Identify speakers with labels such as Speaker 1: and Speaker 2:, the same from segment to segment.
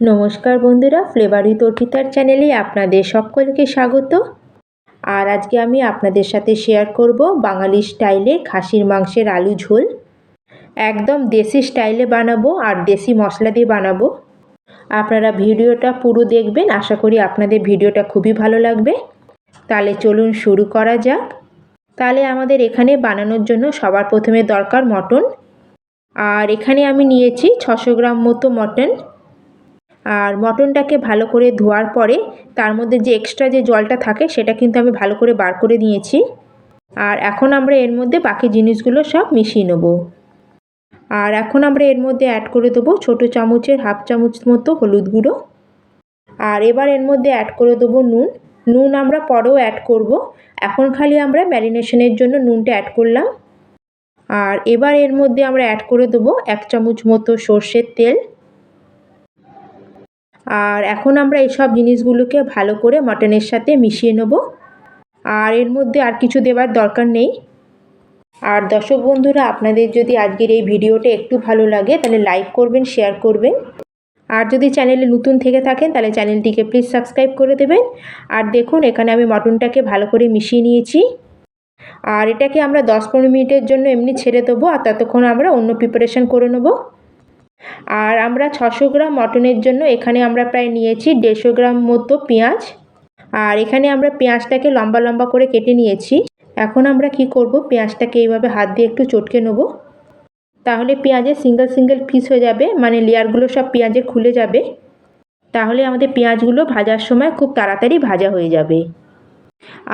Speaker 1: নমস্কার বন্ধুরা flavour with অর্পিতার চ্যানেলে আপনাদের সকলকে স্বাগত। আর আজকে আমি আপনাদের সাথে শেয়ার করব বাঙালি স্টাইলে খাসির মাংসের আলু ঝোল। একদম দেশি স্টাইলে বানাবো আর দেশি মশলা দিয়ে বানাবো। আপনারা ভিডিওটা পুরো দেখবেন, আশা করি আপনাদের ভিডিওটা খুবই ভালো লাগবে। তাহলে চলুন শুরু করা যাক। তাহলে আমাদের এখানে বানানোর জন্য সবার প্রথমে দরকার মটন। আর এখানে আমি নিয়েছি ছশো গ্রাম মতো মটন। আর মটনটাকে ভালো করে ধোয়ার পরে তার মধ্যে যে এক্সট্রা যে জলটা থাকে সেটা কিন্তু আমি ভালো করে বার করে নিয়েছি। আর এখন আমরা এর মধ্যে বাকি জিনিসগুলো সব মিশিয়ে নেব। আর এখন আমরা এর মধ্যে অ্যাড করে দেবো ছোটো চামচের হাফ চামচ মতো হলুদ গুঁড়ো। আর এবার এর মধ্যে অ্যাড করে দেবো নুন। নুন আমরা পরেও অ্যাড করব। এখন খালি আমরা ম্যারিনেশনের জন্য নুনটা অ্যাড করলাম। আর এবার এর মধ্যে আমরা অ্যাড করে দেবো এক চামচ মতো সর্ষের তেল। আর এখন আমরা এইসব জিনিসগুলোকে ভালো করে মাটনের সাথে মিশিয়ে নেব। আর এর মধ্যে আর কিছু দেওয়ার দরকার নেই। আর দর্শক বন্ধুরা, আপনাদের যদি আজকের এই ভিডিওটা একটু ভালো লাগে, তাহলে লাইক করবেন, শেয়ার করবেন। আর যদি চ্যানেলে নতুন থেকে থাকেন, তাহলে চ্যানেলটিকে প্লিজ সাবস্ক্রাইব করে দেবেন। আর দেখুন, এখানে আমি মটনটাকে ভালো করে মিশিয়ে নিয়েছি। আর এটাকে আমরা দশ পনেরো মিনিটের জন্য এমনি ছেড়ে দেবো, আর ততক্ষণ আমরা অন্য প্রিপারেশান করে নেব। আর আমরা ছশো গ্রাম মটনের জন্য এখানে আমরা প্রায় নিয়েছি দেড়শো গ্রাম মতো পেঁয়াজ। আর এখানে আমরা পেঁয়াজটাকে লম্বা লম্বা করে কেটে নিয়েছি। এখন আমরা কি করব? পেঁয়াজটাকে এইভাবে হাত দিয়ে একটু চটকে নেব। তাহলে পেঁয়াজের সিঙ্গেল সিঙ্গেল পিস হয়ে যাবে মানে লেয়ারগুলো সব পেঁয়াজের খুলে যাবে। তাহলে আমাদের পেঁয়াজগুলো ভাজার সময় খুব তাড়াতাড়ি ভাজা হয়ে যাবে।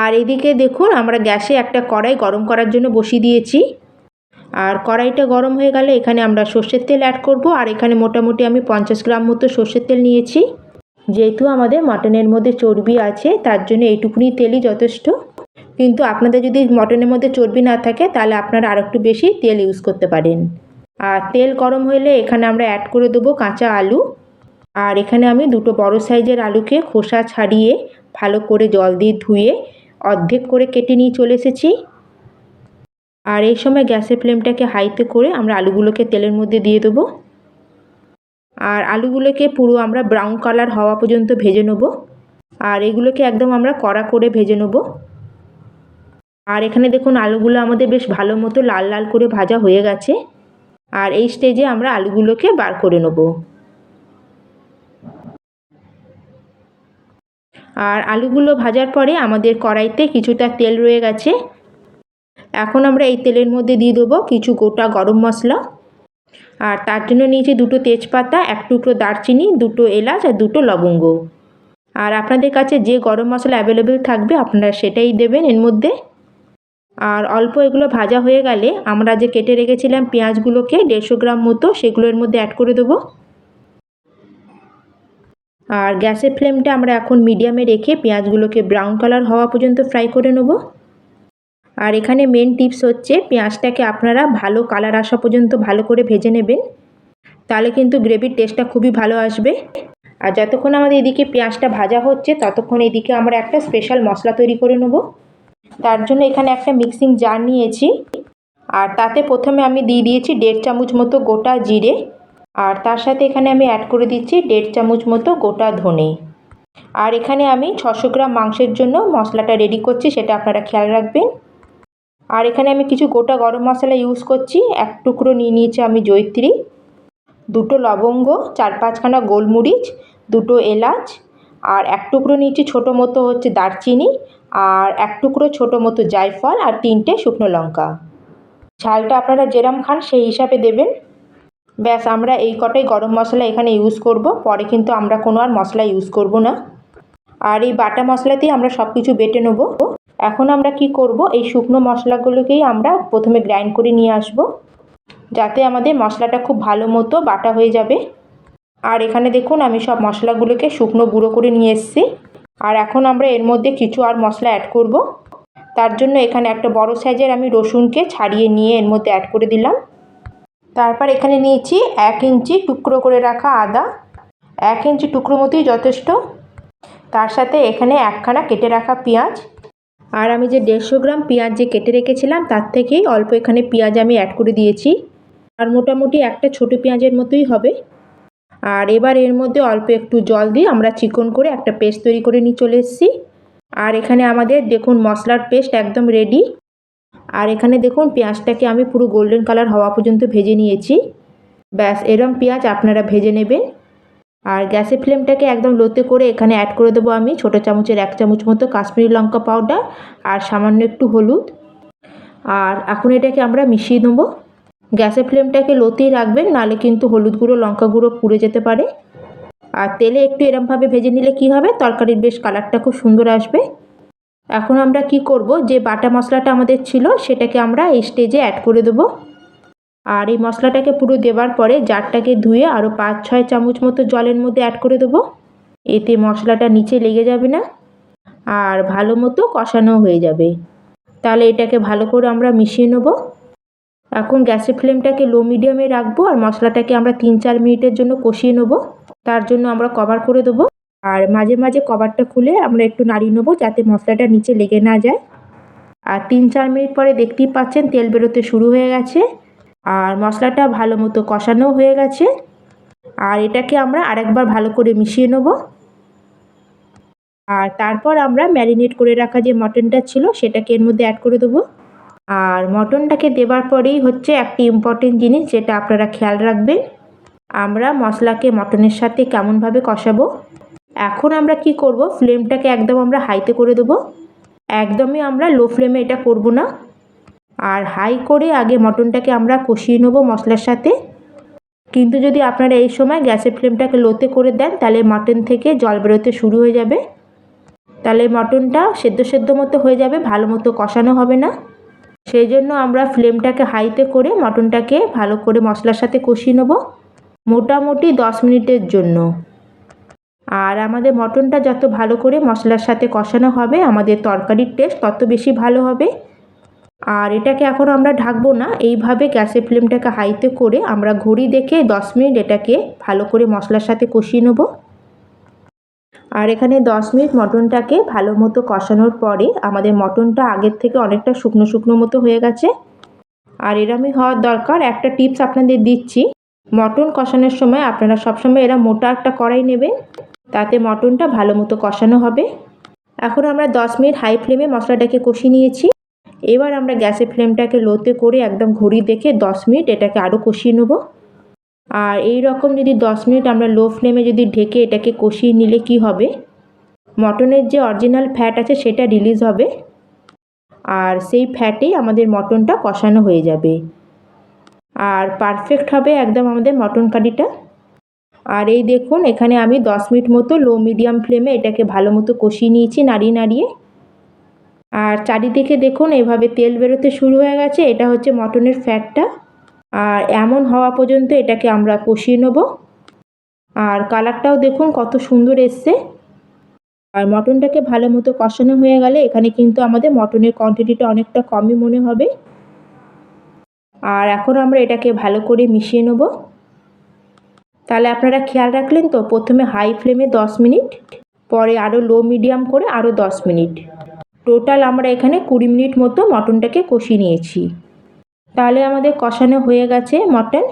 Speaker 1: আর এদিকে দেখুন, আমরা গ্যাসে একটা কড়াই গরম করার জন্য বসিয়ে দিয়েছি। আর কড়াইটা গরম হয়ে গেলে এখানে আমরা সর্ষের তেল অ্যাড করব। আর এখানে মোটামুটি আমি পঞ্চাশ গ্রাম মতো সর্ষের তেল নিয়েছি। যেহেতু আমাদের মটনের মধ্যে চর্বি আছে, তার জন্য এইটুকুনি তেলই যথেষ্ট। কিন্তু আপনাদের যদি মটনের মধ্যে চর্বি না থাকে, তাহলে আপনারা আর একটু বেশি তেল ইউজ করতে পারেন। আর তেল গরম হলে এখানে আমরা অ্যাড করে দেবো কাঁচা আলু। আর এখানে আমি দুটো বড় সাইজের আলুকে খোসা ছাড়িয়ে ভালো করে জল দিয়ে ধুয়ে অর্ধেক করে কেটে নিয়ে চলে এসেছি। আর এই সময় গ্যাসের ফ্লেমটাকে হাইতে করে আমরা আলুগুলোকে তেলের মধ্যে দিয়ে দেবো। আর আলুগুলোকে পুরো আমরা ব্রাউন কালার হওয়া পর্যন্ত ভেজে নেব। আর এগুলোকে একদম আমরা কড়া করে ভেজে নেব। আর এখানে দেখুন, আলুগুলো আমাদের বেশ ভালো মতো লাল লাল করে ভাজা হয়ে গেছে। আর এই স্টেজে আমরা আলুগুলোকে বার করে নেব। আর আলুগুলো ভাজার পরে আমাদের কড়াইতে কিছুটা তেল রয়ে গেছে। এখন আমরা এই তেলের মধ্যে দিয়ে দেবো কিছু গোটা গরম মশলা। আর তার জন্য নিয়েছি দুটো তেজপাতা, এক টুকরো দারচিনি, দুটো এলাচ আর দুটো লবঙ্গ। আর আপনাদের কাছে যে গরম মশলা অ্যাভেলেবেল থাকবে আপনারা সেটাই দেবেন এর মধ্যে। আর অল্প এগুলো ভাজা হয়ে গেলে আমরা যে কেটে রেখেছিলাম পেঁয়াজগুলোকে দেড়শো গ্রাম মতো সেগুলোর মধ্যে অ্যাড করে দেবো। আর গ্যাসের ফ্লেমটা আমরা এখন মিডিয়ামে রেখে পেঁয়াজগুলোকে ব্রাউন কালার হওয়া পর্যন্ত ফ্রাই করে নেব। আর এখানে মেন টিপস হচ্ছে পেঁয়াজটাকে আপনারা ভালো কালার আসা পর্যন্ত ভালো করে ভেজে নেবেন। তাহলে কিন্তু গ্রেভির টেস্টটা খুবই ভালো আসবে। আর যতক্ষণ আমাদের এদিকে পেঁয়াজটা ভাজা হচ্ছে, ততক্ষণ এদিকে আমরা একটা স্পেশাল মশলা তৈরি করে নেব। তার জন্য এখানে একটা মিক্সিং জার নিয়েছি। আর তাতে প্রথমে আমি দিয়ে দিয়েছি দেড় চামচ মতো গোটা জিরে। আর তার সাথে এখানে আমি অ্যাড করে দিচ্ছি দেড় চামচ মতো গোটা ধনে। আর এখানে আমি ছশো গ্রাম মাংসের জন্য মশলাটা রেডি করছি, সেটা আপনারা খেয়াল রাখবেন। আর এখানে আমি কিছু গোটা গরম মশলা ইউজ করছি। এক টুকরো নিয়ে নিয়েছি আমি জৈত্রী দুটো লবঙ্গ, চার পাঁচখানা গোলমরিচ, দুটো এলাচ, আর এক টুকরো নিয়েছি ছোটো মতো হচ্ছে দারচিনি, আর এক টুকরো ছোটো মতো জায়ফল, আর তিনটে শুকনো লঙ্কা। ঝালটা আপনারা যেরম খান সেই হিসাবে দেবেন। ব্যাস, আমরা এই কটাই গরম মশলা এখানে ইউজ করব। পরে কিন্তু আমরা কোনো আর মশলা ইউজ করব না। আর এই বাটা মশলাতেই আমরা সব কিছু বেটে নেব। এখন আমরা কি করব? এই শুকনো মশলাগুলোকেই আমরা প্রথমে গ্রাইন্ড করে নিয়ে আসব। যাতে আমাদের মশলাটা খুব ভালো মতো বাটা হয়ে যাবে। আর এখানে দেখুন, আমি সব মশলাগুলোকে শুকনো গুঁড়ো করে নিয়ে এসেছি। আর এখন আমরা এর মধ্যে কিছু আর মশলা অ্যাড করব। তার জন্য এখানে একটা বড় সাইজের আমি রসুনকে ছাড়িয়ে নিয়ে এর মধ্যে অ্যাড করে দিলাম। তারপর এখানে নিয়েছি এক ইঞ্চি টুকরো করে রাখা আদা। এক ইঞ্চি টুকরো মতোই যথেষ্ট। তার সাথে এখানে একখানা কেটে রাখা পেঁয়াজ। আর আমি যে দেড়শো গ্রাম পেঁয়াজ যে কেটে রেখেছিলাম, তার থেকেই অল্প এখানে পেঁয়াজ আমি অ্যাড করে দিয়েছি। আর মোটামুটি একটা ছোট পেঁয়াজের মতোই হবে। আর এবার এর মধ্যে অল্প একটু জল দিয়ে আমরা চিকন করে একটা পেস্ট তৈরি করে নিয়ে চলে এসেছি। আর এখানে আমাদের দেখুন মশলার পেস্ট একদম রেডি আর এখানে দেখুন পেঁয়াজটাকে আমি পুরো গোল্ডেন কালার হওয়া পর্যন্ত ভেজে নিয়েছি। ব্যাস, এরম পেঁয়াজ আপনারা ভেজে নেবেন। আর গ্যাসের ফ্লেমটাকে একদম লোতে করে এখানে অ্যাড করে দেবো আমি ছোটো চামচের এক চামচ মতো কাশ্মীরি লঙ্কা পাউডার আর সামান্য একটু হলুদ। আর এখন এটাকে আমরা মিশিয়ে দেবো গ্যাসের ফ্লেমটাকে লোতেই রাখবেন, নালে কিন্তু হলুদ গুঁড়ো, লঙ্কা গুঁড়ো পুড়ে যেতে পারে। আর তেলে একটু এরমভাবে ভেজে নিলে কি হবে? তরকারির বেশ কালারটা খুব সুন্দর আসবে। এখন আমরা কি করব? যে বাটা মশলাটা আমাদের ছিল, সেটাকে আমরা এই স্টেজে অ্যাড করে দেবো। আর এই মশলাটাকে পুরো দেওয়ার পরে জারটাকে ধুয়ে আরও পাঁচ, ছয় চামচ মতো জলের মধ্যে অ্যাড করে দেবো। এতে মশলাটা নিচে লেগে যাবে না আর ভালো মতো কষানো হয়ে যাবে। তাহলে এটাকে ভালো করে আমরা মিশিয়ে নেব। এখন গ্যাসের ফ্লেমটাকে লো মিডিয়ামে রাখব আর মশলাটাকে আমরা তিন, চার মিনিটের জন্য কষিয়ে নেব। তার জন্য আমরা কভার করে দেবো। আর মাঝে মাঝে কভারটা খুলে আমরা একটু নাড়িয়ে নেব যাতে মশলাটা নিচে লেগে না যায়। আর তিন, চার মিনিট পরে দেখতেই পাচ্ছেন তেল বেরোতে শুরু হয়ে গেছে। আর মশলাটা ভালো মতো কষানো হয়ে গেছে। আর এটাকে আমরা আরেকবার ভালো করে মিশিয়ে নেব। আর তারপর আমরা ম্যারিনেট করে রাখা যে মটনটা ছিল, সেটাকে এর মধ্যে অ্যাড করে দেবো। আর মটনটাকে দেবার পরেই হচ্ছে একটি ইম্পর্টেন্ট জিনিস, যেটা আপনারা খেয়াল রাখবেন, আমরা মশলাকে মটনের সাথে কেমনভাবে কষাবো। এখন আমরা কি করব ফ্লেমটাকে একদম আমরা হাইতে করে দেবো। একদমই আমরা লো ফ্লেমে এটা করব না। আর হাই করে আগে মটনটাকে আমরা কষিয়ে নেব মশলার সাথে। কিন্তু যদি আপনারা এই সময় গ্যাসের ফ্লেমটাকে লোতে করে দেন, তাহলে মটন থেকে জল বেরোতে শুরু হয়ে যাবে। তাহলে মটনটা সেদ্ধ সেদ্ধ মতো হয়ে যাবে, ভালো মতো কষানো হবে না। সেই জন্য আমরা ফ্লেমটাকে হাইতে করে মটনটাকে ভালো করে মশলার সাথে কষিয়ে নেব, মোটামুটি দশ মিনিটের জন্য। আর আমাদের মটনটা যত ভালো করে মশলার সাথে কষানো হবে, আমাদের তরকারির টেস্ট তত বেশি ভালো হবে। আর এটাকে এখন আমরা ঢাকবো না। এইভাবে গ্যাসের ফ্লেমটাকে হাইতে করে আমরা ঘড়ি দেখে দশ মিনিট এটাকে ভালো করে মশলার সাথে কষিয়ে নেব। আর এখানে দশ মিনিট মটনটাকে ভালো মতো কষানোর পরে আমাদের মটনটা আগের থেকে অনেকটা শুকনো শুকনো মতো হয়ে গেছে। আর এরমই হওয়ার দরকার, একটা টিপস আপনাদের দিচ্ছি। মটন কষানোর সময় আপনারা সবসময় এরা মোটা একটা কড়াই নেবেন, তাতে মটনটা ভালো মতো কষানো হবে। এখন আমরা দশ মিনিট হাই ফ্লেমে মশলাটাকে কষিয়ে নিয়েছি। এবার আমরা গ্যাসের ফ্লেমটাকে লোতে করে একদম ঘড়ি দেখে দশ মিনিট এটাকে আরও কষিয়ে নেব। আর এই রকম যদি দশ মিনিট আমরা লো ফ্লেমে যদি ঢেকে এটাকে কষিয়ে নিলে কি হবে? মটনের যে অরিজিনাল ফ্যাট আছে সেটা রিলিজ হবে। আর সেই ফ্যাটেই আমাদের মটনটা কষানো হয়ে যাবে। আর পারফেক্ট হবে একদম আমাদের মটন কারিটা। আর এই দেখুন, এখানে আমি দশ মিনিট মতো লো মিডিয়াম ফ্লেমে এটাকে ভালো মতো কষিয়ে নিয়েছি নাড়িয়ে নাড়িয়ে। আর চারিদিকে দেখুন, এভাবে তেল বেরোতে শুরু হয়ে গেছে। এটা হচ্ছে মটনের ফ্যাটটা। আর এমন হওয়া পর্যন্ত এটাকে আমরা কষিয়ে নেব। আর কালারটাও দেখুন, কত সুন্দর এসছে। আর মটনটাকে ভালো মতো কষানো হয়ে গেলে এখানে কিন্তু আমাদের মটনের কোয়ান্টিটিটা অনেকটা কমই মনে হবে। আর এখন আমরা এটাকে ভালো করে মিশিয়ে নেব। তাহলে আপনারা খেয়াল রাখলেন তো, প্রথমে হাই ফ্লেমে দশ মিনিট, পরে আরও লো মিডিয়াম করে আরও দশ মিনিট। টোটাল আমরা এখানে কুড়ি মিনিট মতো মটনটাকে কষিয়ে নিয়েছি। তাহলে আমাদের কষানো হয়ে গেছে মটন।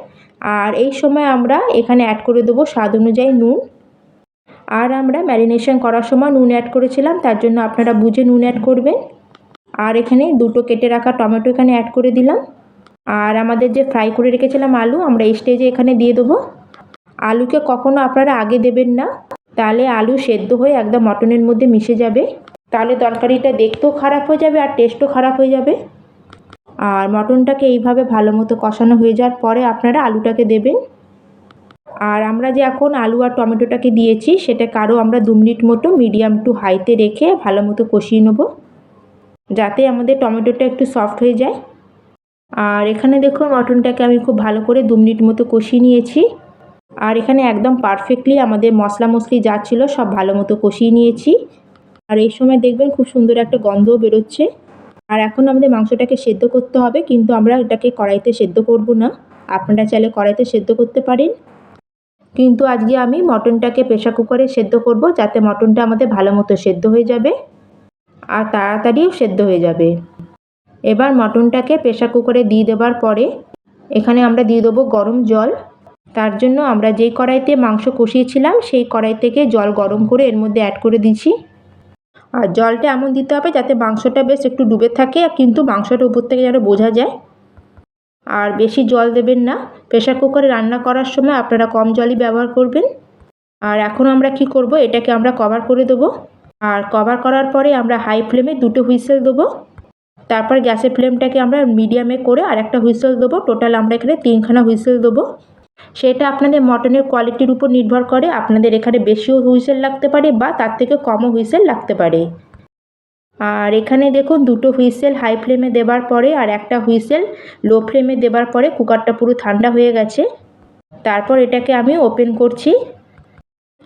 Speaker 1: আর এই সময় আমরা এখানে অ্যাড করে দেবো স্বাদ অনুযায়ী নুন। আর আমরা ম্যারিনেশন করার সময় নুন অ্যাড করেছিলাম, তার জন্য আপনারা বুঝে নুন অ্যাড করবেন। আর এখানে দুটো কেটে রাখা টমেটো এখানে অ্যাড করে দিলাম। আর আমাদের যে ফ্রাই করে রেখেছিলাম আলু, আমরা এই স্টেজে এখানে দিয়ে দেবো। আলুকে কখনো আপনারা আগে দেবেন না। তাহলে আলু সেদ্ধ হয়ে একদম মটনের মধ্যে মিশে যাবে। তাহলে তরকারিটা দেখতেও খারাপ হয়ে যাবে আর টেস্টও খারাপ হয়ে যাবে। আর মটনটাকে এইভাবে ভালো মতো কষানো হয়ে যাওয়ার পরে আপনারা আলুটাকে দেবেন। আর আমরা যে এখন আলু আর টমেটোটাকে দিয়েছি, সেটাকে আরও আমরা দু মিনিট মতো মিডিয়াম টু হাইতে রেখে ভালো মতো কষিয়ে নেব। যাতে আমাদের টমেটোটা একটু সফট হয়ে যায়। আর এখানে দেখুন মটনটাকে আমি খুব ভালো করে দু মিনিট মতো কষিয়ে নিয়েছি। আর এখানে একদম পারফেক্টলি আমাদের মশলা মশলি যা ছিল সব ভালো মতো কষিয়ে নিয়েছি। আর এই সময় দেখবেন খুব সুন্দর একটা গন্ধও বেরোচ্ছে। আর এখন আমাদের মাংসটাকে সেদ্ধ করতে হবে, কিন্তু আমরা এটাকে কড়াইতে সেদ্ধ করব না। আপনারা চাইলে কড়াইতে সেদ্ধ করতে পারেন। কিন্তু আজকে আমি মটনটাকে প্রেশার কুকারে সেদ্ধ করব, যাতে মটনটা আমাদের ভালো মতো সেদ্ধ হয়ে যাবে আর তাড়াতাড়িও সেদ্ধ হয়ে যাবে। এবার মটনটাকে প্রেশার কুকারে দিয়ে দেওয়ার পরে এখানে আমরা দিয়ে দেবো গরম জল। তার জন্য আমরা যেই কড়াইতে মাংস কষিয়েছিলাম, সেই কড়াই থেকে জল গরম করে এর মধ্যে অ্যাড করে দিচ্ছি। আর জলটা এমন দিতে হবে যাতে মাংসটা বেশ একটু ডুবে থাকে, কিন্তু মাংসটা উপর থেকে যেন বোঝা যায়। আর বেশি জল দেবেন না। প্রেশার কুকারে রান্না করার সময় আপনারা কম জলই ব্যবহার করবেন। আর এখন আমরা কি করব? এটাকে আমরা কভার করে দেবো। আর কভার করার পরে আমরা হাই ফ্লেমে দুটো হুইসেল দেবো। তারপর গ্যাসের ফ্লেমটাকে আমরা মিডিয়ামে করে আর একটা হুইসেল দেবো। টোটাল আমরা এখানে তিনখানা হুইসেল দেবো। সেটা আপনাদের মটনের কোয়ালিটির উপর নির্ভর করে, আপনাদের এখানে বেশিও হুইসেল লাগতে পারে বা তার থেকে কমও হুইসেল লাগতে পারে। আর এখানে দেখুন, দুটো হুইসেল হাই ফ্লেমে দেবার পরে আর একটা হুইসেল লো ফ্লেমে দেবার পরে কুকারটা পুরো ঠান্ডা হয়ে গেছে। তারপর এটাকে আমি ওপেন করছি।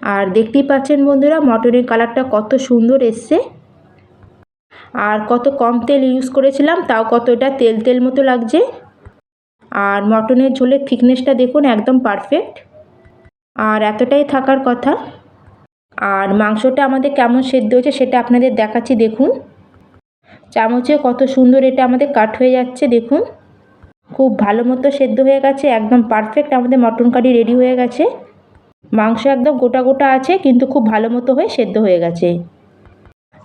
Speaker 1: আর দেখতেই পাচ্ছেন বন্ধুরা, মটনের কালারটা কত সুন্দর এসছে। আর কত কম তেল ইউজ করেছিলাম, তাও কত এটা তেল তেল মতো লাগছে। আর মটনের ঝোলের থিকনেসটা দেখুন একদম পারফেক্ট আর এতটাই থাকার কথা। আর মাংসটা আমাদের কেমন সেদ্ধ হয়েছে সেটা আপনাদের দেখাচ্ছি, দেখুন। চামচে কত সুন্দর এটা আমাদের কাট হয়ে যাচ্ছে, দেখুন। খুব ভালো মতো সেদ্ধ হয়ে গেছে, একদম পারফেক্ট আমাদের মটন কারি রেডি হয়ে গেছে। মাংস একদম গোটা গোটা আছে, কিন্তু খুব ভালো মতো হয়ে সেদ্ধ হয়ে গেছে।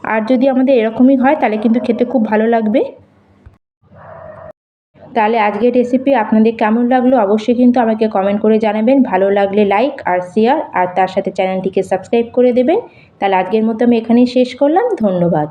Speaker 1: আর যদি আমাদের এরকমই হয়, তাহলে কিন্তু খেতে খুব ভালো লাগবে। তাহলে আজকের রেসিপি আপনাদের কেমন লাগল অবশ্যই কিন্তু আমাকে কমেন্ট করে জানাবেন। ভালো লাগলে লাইক আর শেয়ার আর তার সাথে চ্যানেলটিকে সাবস্ক্রাইব করে দেবেন। তাহলে আজকের মতো আমি এখানেই শেষ করলাম। ধন্যবাদ।